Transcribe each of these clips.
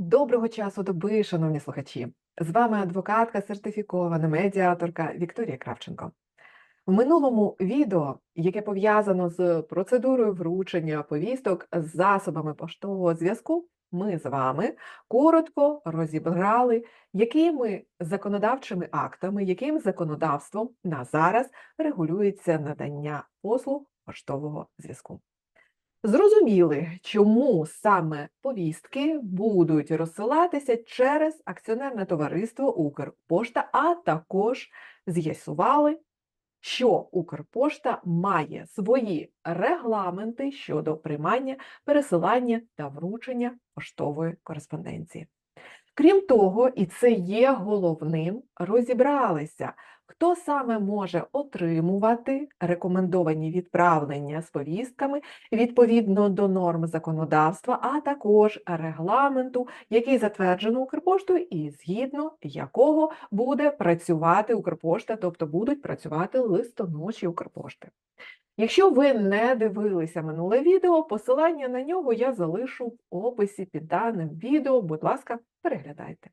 Доброго часу доби, шановні слухачі! З вами адвокатка, сертифікована медіаторка Вікторія Кравченко. В минулому відео, яке пов'язано з процедурою вручення повісток з засобами поштового зв'язку, ми з вами коротко розібрали, якими законодавчими актами, яким законодавством на зараз регулюється надання послуг поштового зв'язку. Зрозуміли, чому саме повістки будуть розсилатися через акціонерне товариство Укрпошта, а також з'ясували, що Укрпошта має свої регламенти щодо приймання, пересилання та вручення поштової кореспонденції. Крім того, і це є головним, розібралися, хто саме може отримувати рекомендовані відправлення з повістками відповідно до норм законодавства, а також регламенту, який затверджено Укрпоштою, і згідно якого буде працювати Укрпошта, тобто будуть працювати листоноші Укрпошти. Якщо ви не дивилися минуле відео, посилання на нього я залишу в описі під даним відео, будь ласка, переглядайте.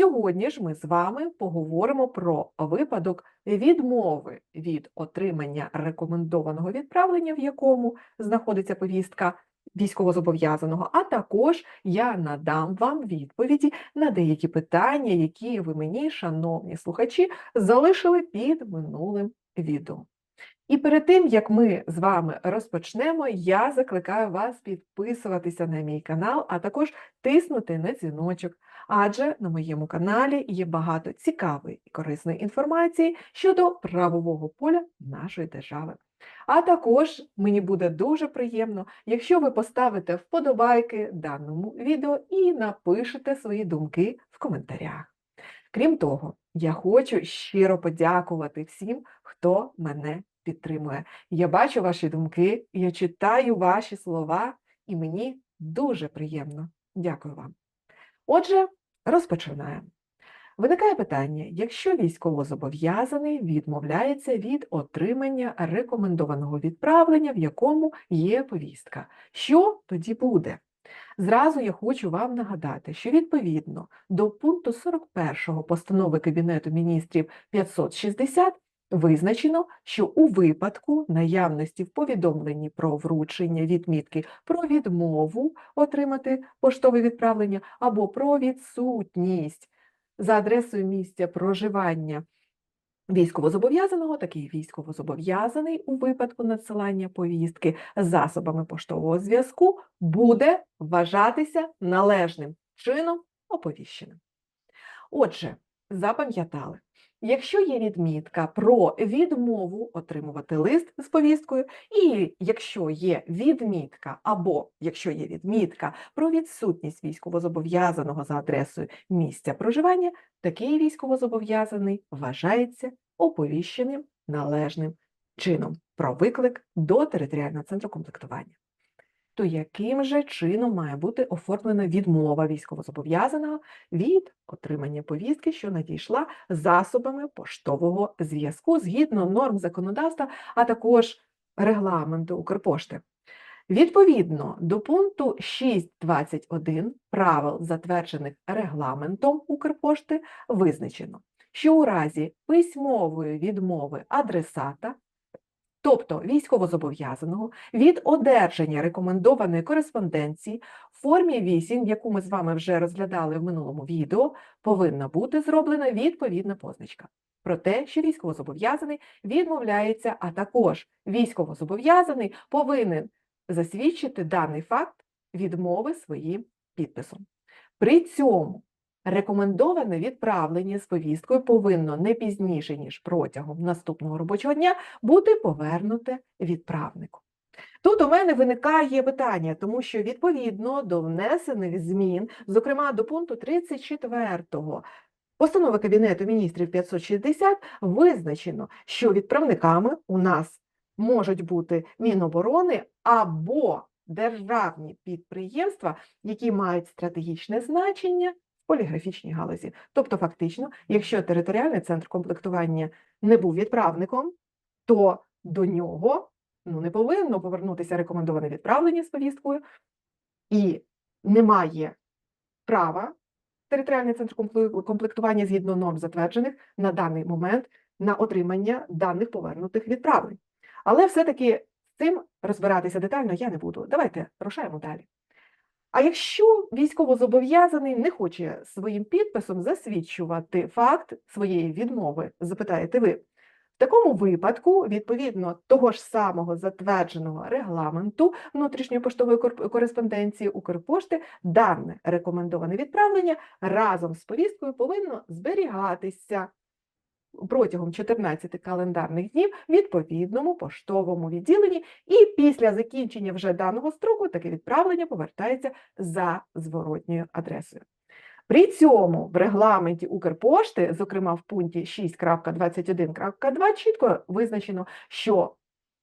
Сьогодні ж ми з вами поговоримо про випадок відмови від отримання рекомендованого відправлення, в якому знаходиться повістка військовозобов'язаного, а також я надам вам відповіді на деякі питання, які ви мені, шановні слухачі, залишили під минулим відео. І перед тим, як ми з вами розпочнемо, я закликаю вас підписуватися на мій канал, а також тиснути на дзвіночок, адже на моєму каналі є багато цікавої і корисної інформації щодо правового поля нашої держави. А також мені буде дуже приємно, якщо ви поставите вподобайки даному відео і напишете свої думки в коментарях. Крім того, я хочу щиро подякувати всім, хто мене підтримує. Я бачу ваші думки, я читаю ваші слова, і мені дуже приємно. Дякую вам. Отже, розпочинаємо. Виникає питання, якщо військовозобов'язаний відмовляється від отримання рекомендованого відправлення, в якому є повістка, що тоді буде? Зразу я хочу вам нагадати, що відповідно до пункту 41 постанови Кабінету міністрів 560 Визначено, що у випадку наявності в повідомленні про вручення відмітки про відмову отримати поштове відправлення або про відсутність за адресою місця проживання військовозобов'язаного, такий військовозобов'язаний у випадку надсилання повістки засобами поштового зв'язку буде вважатися належним чином оповіщеним. Отже, запам'ятали. Якщо є відмітка про відмову отримувати лист з повісткою, і якщо є відмітка, або якщо є відмітка про відсутність військовозобов'язаного за адресою місця проживання, такий військовозобов'язаний вважається оповіщеним належним чином про виклик до територіального центру комплектування то яким же чином має бути оформлена відмова військовозобов'язаного від отримання повістки, що надійшла засобами поштового зв'язку згідно норм законодавства, а також регламенту Укрпошти? Відповідно до пункту 6.21 правил, затверджених регламентом Укрпошти, визначено, що у разі письмової відмови адресата тобто військовозобов'язаного, від одержання рекомендованої кореспонденції в формі 8, яку ми з вами вже розглядали в минулому відео, повинна бути зроблена відповідна позначка. Про те, що військовозобов'язаний відмовляється, а також військовозобов'язаний повинен засвідчити даний факт відмови своїм підписом. При цьому Рекомендоване відправлення з повісткою повинно не пізніше, ніж протягом наступного робочого дня бути повернуте відправнику. Тут у мене виникає питання, тому що відповідно до внесених змін, зокрема до пункту 34 постанови Кабінету міністрів 560, визначено, що відправниками у нас можуть бути Міноборони або державні підприємства, які мають стратегічне значення поліграфічній галузі. Тобто, фактично, якщо територіальний центр комплектування не був відправником, то до нього ну, не повинно повернутися рекомендоване відправлення з повісткою, і немає права територіальний центр комплектування згідно норм затверджених на даний момент на отримання даних повернутих відправлень. Але все-таки з цим розбиратися детально я не буду. Давайте рушаємо далі. А якщо військовозобов'язаний не хоче своїм підписом засвідчувати факт своєї відмови, запитаєте ви, в такому випадку, відповідно того ж самого затвердженого регламенту внутрішньої поштової кор- кореспонденції Укрпошти, дане рекомендоване відправлення разом з повісткою повинно зберігатися протягом 14 календарних днів відповідному поштовому відділенні, і після закінчення вже даного строку таке відправлення повертається за зворотньою адресою. При цьому в регламенті Укрпошти, зокрема в пункті 6.21.2, чітко визначено, що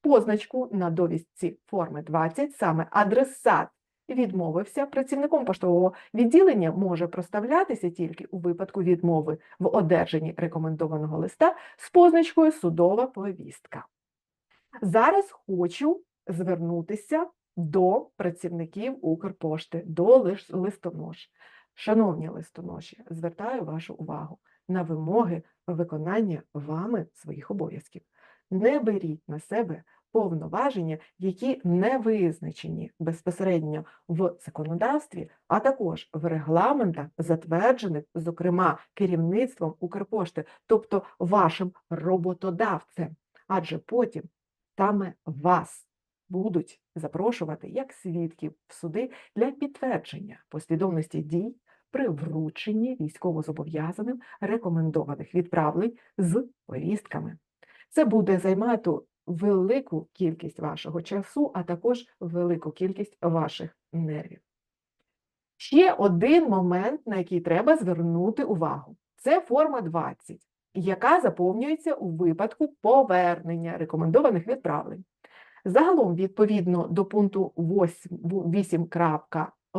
позначку на довідці форми 20 саме адресат відмовився, працівником поштового відділення може проставлятися тільки у випадку відмови в одержанні рекомендованого листа з позначкою судова повістка. Зараз хочу звернутися до працівників Укрпошти, до листонож. Шановні листоноші, звертаю вашу увагу на вимоги виконання вами своїх обов'язків. Не беріть на себе повноваження, які не визначені безпосередньо в законодавстві, а також в регламентах, затверджених, зокрема, керівництвом Укрпошти, тобто вашим роботодавцем. Адже потім саме вас будуть запрошувати як свідків в суди для підтвердження послідовності дій при врученні військовозобов'язаним рекомендованих відправлень з повістками. Це буде займати велику кількість вашого часу, а також велику кількість ваших нервів. Ще один момент, на який треба звернути увагу, це форма 20, яка заповнюється у випадку повернення рекомендованих відправлень. Загалом, відповідно до пункту 8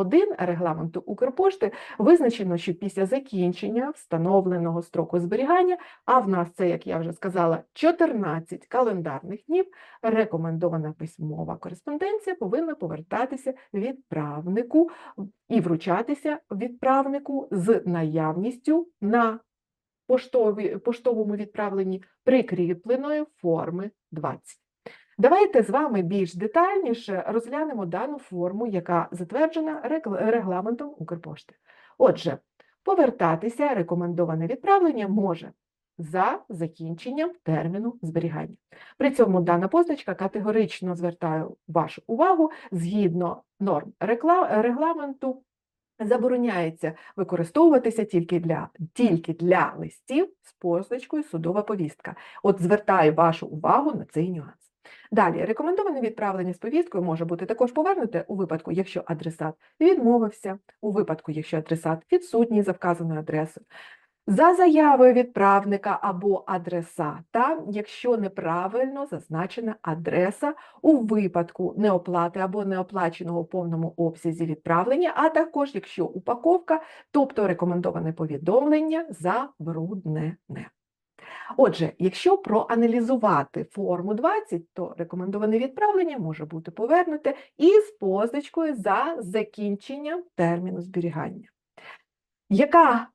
8.1 регламенту Укрпошти, визначено, що після закінчення встановленого строку зберігання, а в нас це, як я вже сказала, 14 календарних днів, рекомендована письмова кореспонденція повинна повертатися відправнику і вручатися відправнику з наявністю на поштові, поштовому відправленні прикріпленої форми 20. Давайте з вами більш детальніше розглянемо дану форму, яка затверджена регламентом Укрпошти. Отже, повертатися рекомендоване відправлення може за закінченням терміну зберігання. При цьому дана позначка категорично звертаю вашу увагу згідно норм регламенту. Забороняється використовуватися тільки для, тільки для листів з позначкою судова повістка. От звертаю вашу увагу на цей нюанс. Далі, рекомендоване відправлення з повісткою може бути також повернуте у випадку, якщо адресат відмовився, у випадку, якщо адресат відсутній за вказаною адресою, за заявою відправника або адресата, якщо неправильно зазначена адреса у випадку неоплати або неоплаченого в повному обсязі відправлення, а також якщо упаковка, тобто рекомендоване повідомлення забруднене. Отже, якщо проаналізувати форму 20, то рекомендоване відправлення може бути повернуте із позначкою за закінченням терміну зберігання. Яка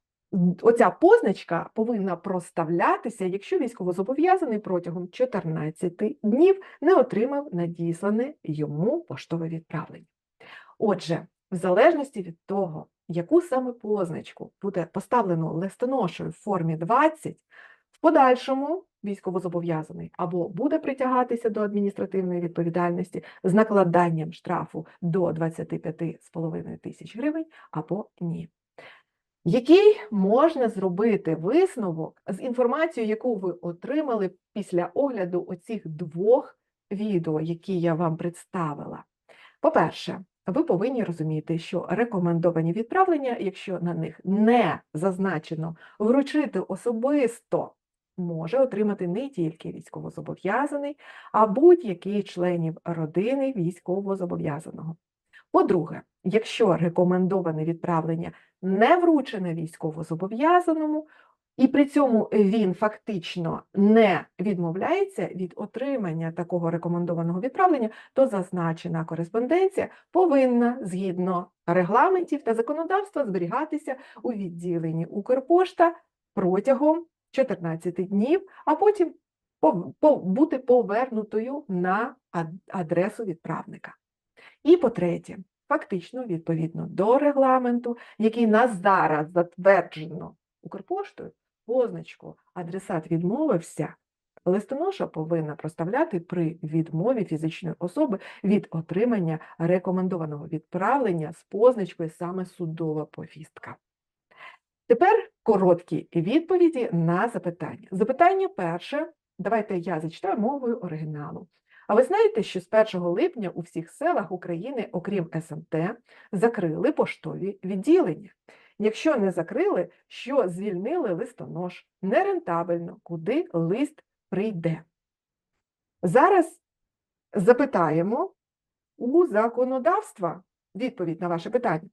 оця позначка повинна проставлятися, якщо військовозобов'язаний протягом 14 днів не отримав надіслане йому поштове відправлення. Отже, в залежності від того, яку саме позначку буде поставлено листоношею в формі 20, в подальшому військовозобов'язаний або буде притягатися до адміністративної відповідальності з накладанням штрафу до 25,5 тисяч гривень, або ні. Який можна зробити висновок з інформацією, яку ви отримали після огляду оцих двох відео, які я вам представила? По-перше, ви повинні розуміти, що рекомендовані відправлення, якщо на них не зазначено вручити особисто, може отримати не тільки військовозобов'язаний, а будь-який членів родини військовозобов'язаного. По-друге, якщо рекомендоване відправлення не вручене військовозобов'язаному, і при цьому він фактично не відмовляється від отримання такого рекомендованого відправлення, то зазначена кореспонденція повинна згідно регламентів та законодавства зберігатися у відділенні Укрпошта протягом 14 днів, а потім бути повернутою на адресу відправника. І по-третє, фактично, відповідно до регламенту, який на зараз затверджено Укрпоштою, позначку адресат відмовився, листоноша повинна проставляти при відмові фізичної особи від отримання рекомендованого відправлення з позначкою саме судова повістка. Тепер короткі відповіді на запитання. Запитання перше. Давайте я зачитаю мовою оригіналу. А ви знаєте, що з 1 липня у всіх селах України, окрім СМТ, закрили поштові відділення. Якщо не закрили, що звільнили листонож, нерентабельно, куди лист прийде. Зараз запитаємо у законодавства відповідь на ваше питання.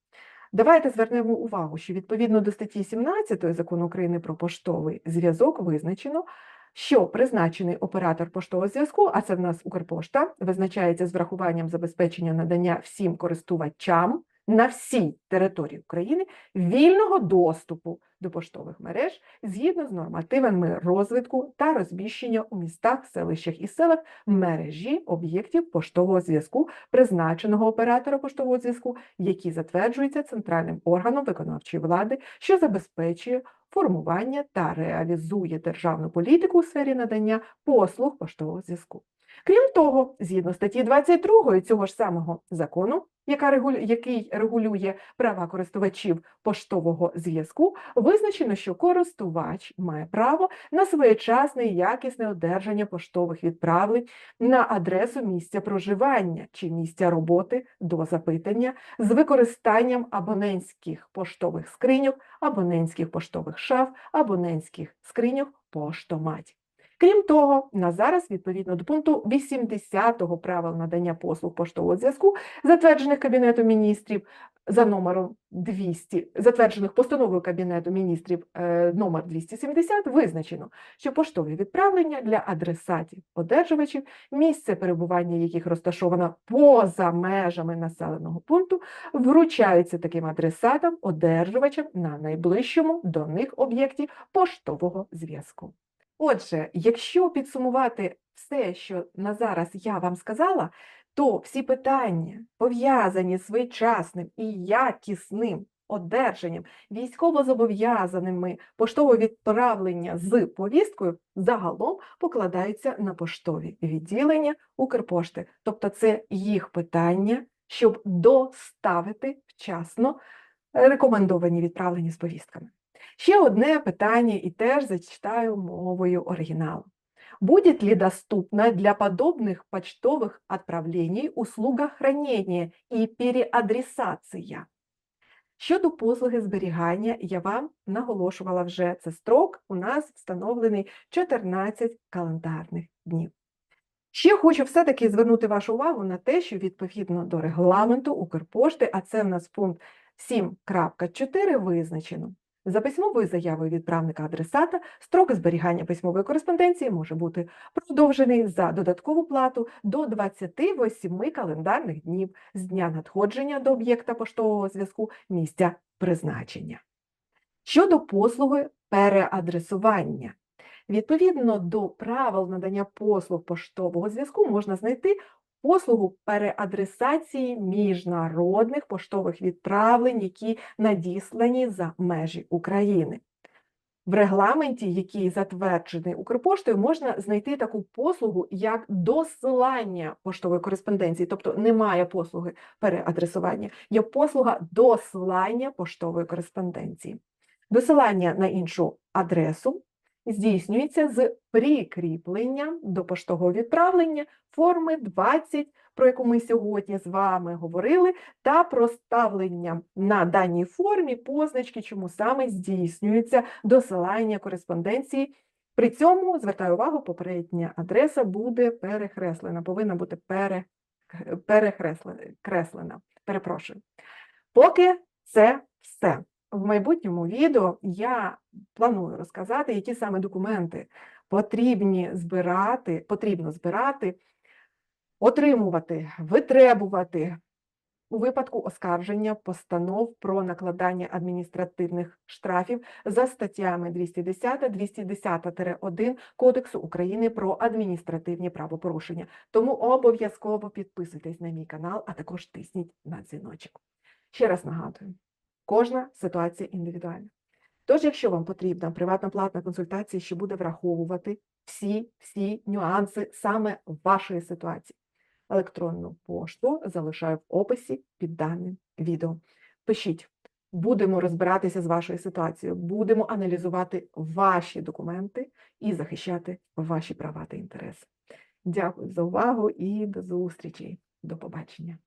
Давайте звернемо увагу, що відповідно до статті 17 Закону України про поштовий зв'язок визначено, що призначений оператор поштового зв'язку, а це в нас Укрпошта, визначається з врахуванням забезпечення надання всім користувачам на всій території України вільного доступу до поштових мереж згідно з нормативами розвитку та розміщення у містах, селищах і селах мережі об'єктів поштового зв'язку, призначеного оператора поштового зв'язку, які затверджуються центральним органом виконавчої влади, що забезпечує формування та реалізує державну політику у сфері надання послуг поштового зв'язку. Крім того, згідно статті 22 цього ж самого закону, яка регулю... який регулює права користувачів поштового зв'язку, визначено, що користувач має право на своєчасне і якісне одержання поштових відправлень на адресу місця проживання чи місця роботи до запитання з використанням абонентських поштових скриньок, абонентських поштових шаф, абонентських скриньок поштоматів. Крім того, на зараз, відповідно до пункту 80 правил надання послуг поштового зв'язку, затверджених Кабінетом міністрів за номером 200, затверджених постановою Кабінету міністрів е, номер 270, визначено, що поштові відправлення для адресатів одержувачів, місце перебування яких розташовано поза межами населеного пункту, вручаються таким адресатам, одержувачам на найближчому до них об'єкті поштового зв'язку. Отже, якщо підсумувати все, що на зараз я вам сказала, то всі питання, пов'язані з своєчасним і якісним одержанням військовозобов'язаними поштового відправлення з повісткою, загалом покладаються на поштові відділення Укрпошти. Тобто це їх питання, щоб доставити вчасно рекомендовані відправлення з повістками. Ще одне питание и теж зачитаю мовою оригинала. Будет ли доступна для подобных почтовых отправлений услуга хранения и переадресація? Щодо послуги зберігання, я вам наголошувала вже, це строк у нас встановлений 14 календарних днів. Ще хочу все-таки звернути вашу увагу на те, що відповідно до регламенту Укрпошти, а це в нас пункт 7.4 визначено, за письмовою заявою відправника адресата строк зберігання письмової кореспонденції може бути продовжений за додаткову плату до 28 календарних днів з дня надходження до об'єкта поштового зв'язку місця призначення. Щодо послуги переадресування. Відповідно до правил надання послуг поштового зв'язку можна знайти послугу переадресації міжнародних поштових відправлень, які надіслані за межі України. В регламенті, який затверджений Укрпоштою, можна знайти таку послугу, як досилання поштової кореспонденції, тобто немає послуги переадресування, є послуга досилання поштової кореспонденції. Досилання на іншу адресу здійснюється з прикріпленням до поштового відправлення форми 20, про яку ми сьогодні з вами говорили, та проставленням на даній формі позначки, чому саме здійснюється досилання кореспонденції. При цьому, звертаю увагу, попередня адреса буде перехреслена, повинна бути пере, перехреслена, перепрошую. Поки це все. В майбутньому відео я планую розказати, які саме документи потрібні збирати, потрібно збирати, отримувати, витребувати у випадку оскарження постанов про накладання адміністративних штрафів за статтями 210, 210-1 Кодексу України про адміністративні правопорушення. Тому обов'язково підписуйтесь на мій канал, а також тисніть на дзвіночок. Ще раз нагадую, кожна ситуація індивідуальна. Тож, якщо вам потрібна приватна платна консультація, що буде враховувати всі, всі нюанси саме вашої ситуації, електронну пошту залишаю в описі під даним відео. Пишіть, будемо розбиратися з вашою ситуацією, будемо аналізувати ваші документи і захищати ваші права та інтереси. Дякую за увагу і до зустрічі. До побачення.